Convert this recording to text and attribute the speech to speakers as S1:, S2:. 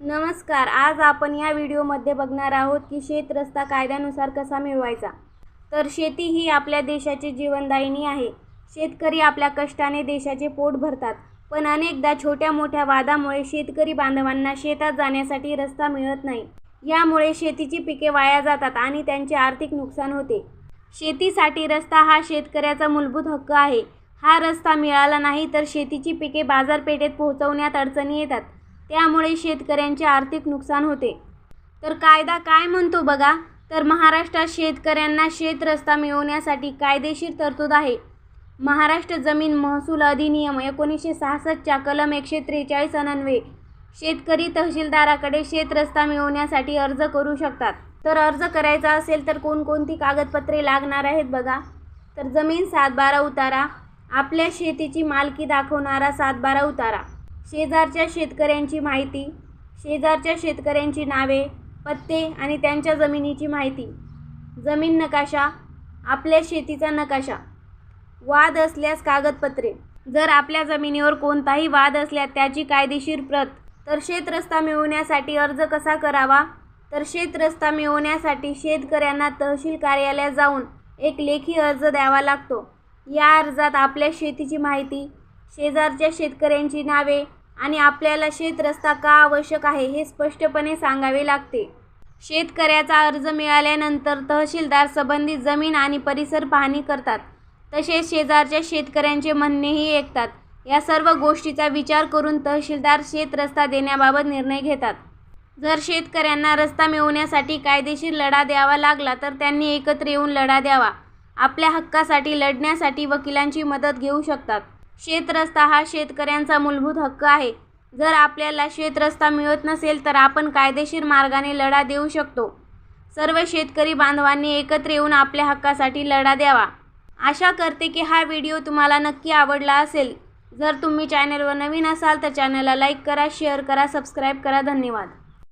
S1: नमस्कार आज आपण या व्हिडिओमध्ये बघणार आहोत की शेत रस्ता कायद्यानुसार कसा मिळवायचा. तर शेती ही आपल्या देशाची जीवनदायिनी आहे. शेतकरी आपल्या कष्टाने देशाचे पोट भरतात. पण अनेकदा छोट्या मोठ्या वादामुळे शेतकरी बांधवांना शेतात जाण्यासाठी रस्ता मिळत नाही. यामुळे शेतीची पिके वाया जातात आणि त्यांचे आर्थिक नुकसान होते. शेतीसाठी रस्ता हा शेतकऱ्याचा मूलभूत हक्क आहे. हा रस्ता मिळाला नाही तर शेतीची पिके बाजारपेठेत पोहोचवण्यात अडचणी येतात. त्यामुळे शेतकऱ्यांचे आर्थिक नुकसान होते. तर कायदा काय म्हणतो बघा? तर महाराष्ट्रात शेतकऱ्यांना शेत रस्ता मिळवण्यासाठी कायदेशीर तरतूद आहे. महाराष्ट्र जमीन महसूल अधिनियम एकोणीसशे सहासष्टच्या कलम एकशे त्रेचाळीस अनन्वे. शेतकरी तहसीलदाराकडे शेत रस्ता मिळवण्यासाठी अर्ज करू शकतात. तर अर्ज करायचा असेल तर कोणकोणती कागदपत्रे लागणार आहेत बघा? तर जमीन सातबारा उतारा. आपल्या शेतीची मालकी दाखवणारा सातबारा उतारा. शेजारच्या शेतकऱ्यांची माहिती शेजारच्या शेतकऱ्यांची नावे पत्ते आणि त्यांच्या जमिनीची माहिती. जमीन नकाशा आपल्या शेतीचा नकाशा. वाद असल्यास कागदपत्रे. जर आपल्या जमिनीवर कोणताही वाद असल्यास त्याची कायदेशीर प्रत. तर शेत रस्ता मिळवण्यासाठी अर्ज कसा करावा? तर शेत रस्ता मिळवण्यासाठी शेतकऱ्यांना तहसील कार्यालयात जाऊन एक लेखी अर्ज द्यावा लागतो. या अर्जात आपल्या शेतीची माहिती शेजारच्या शेतकऱ्यांची नावे आणि आपल्याला शेत रस्ता का आवश्यक आहे हे स्पष्टपणे सांगावे लागते. शेतकऱ्याचा अर्ज मिळाल्यानंतर तहसीलदार संबंधित जमीन आणि परिसर पाहणी करतात. तसेच शेजारच्या शेतकऱ्यांचे म्हणणेही ऐकतात. या सर्व गोष्टीचा विचार करून तहसीलदार शेत रस्ता देण्याबाबत निर्णय घेतात. जर शेतकऱ्यांना रस्ता मिळवण्यासाठी कायदेशीर लढा द्यावा लागला तर त्यांनी एकत्र येऊन लढा द्यावा. आपल्या हक्कासाठी लढण्यासाठी वकिलांची मदत घेऊ शकतात. शेत रस्ता हा शेतकऱ्यांचा मूलभूत हक्क आहे. जर आपल्याला शेत रस्ता मिळत नसेल तर आपण कायदेशीर मार्गाने लढा देऊ शकतो. सर्व शेतकरी बांधवांनी एकत्र येऊन आपल्या हक्कासाठी लढा द्यावा. आशा करते की हा व्हिडिओ तुम्हाला नक्की आवडला असेल. जर तुम्ही चॅनलवर नवीन असाल तर चॅनलला लाईक करा शेअर करा सबस्क्राईब करा. धन्यवाद.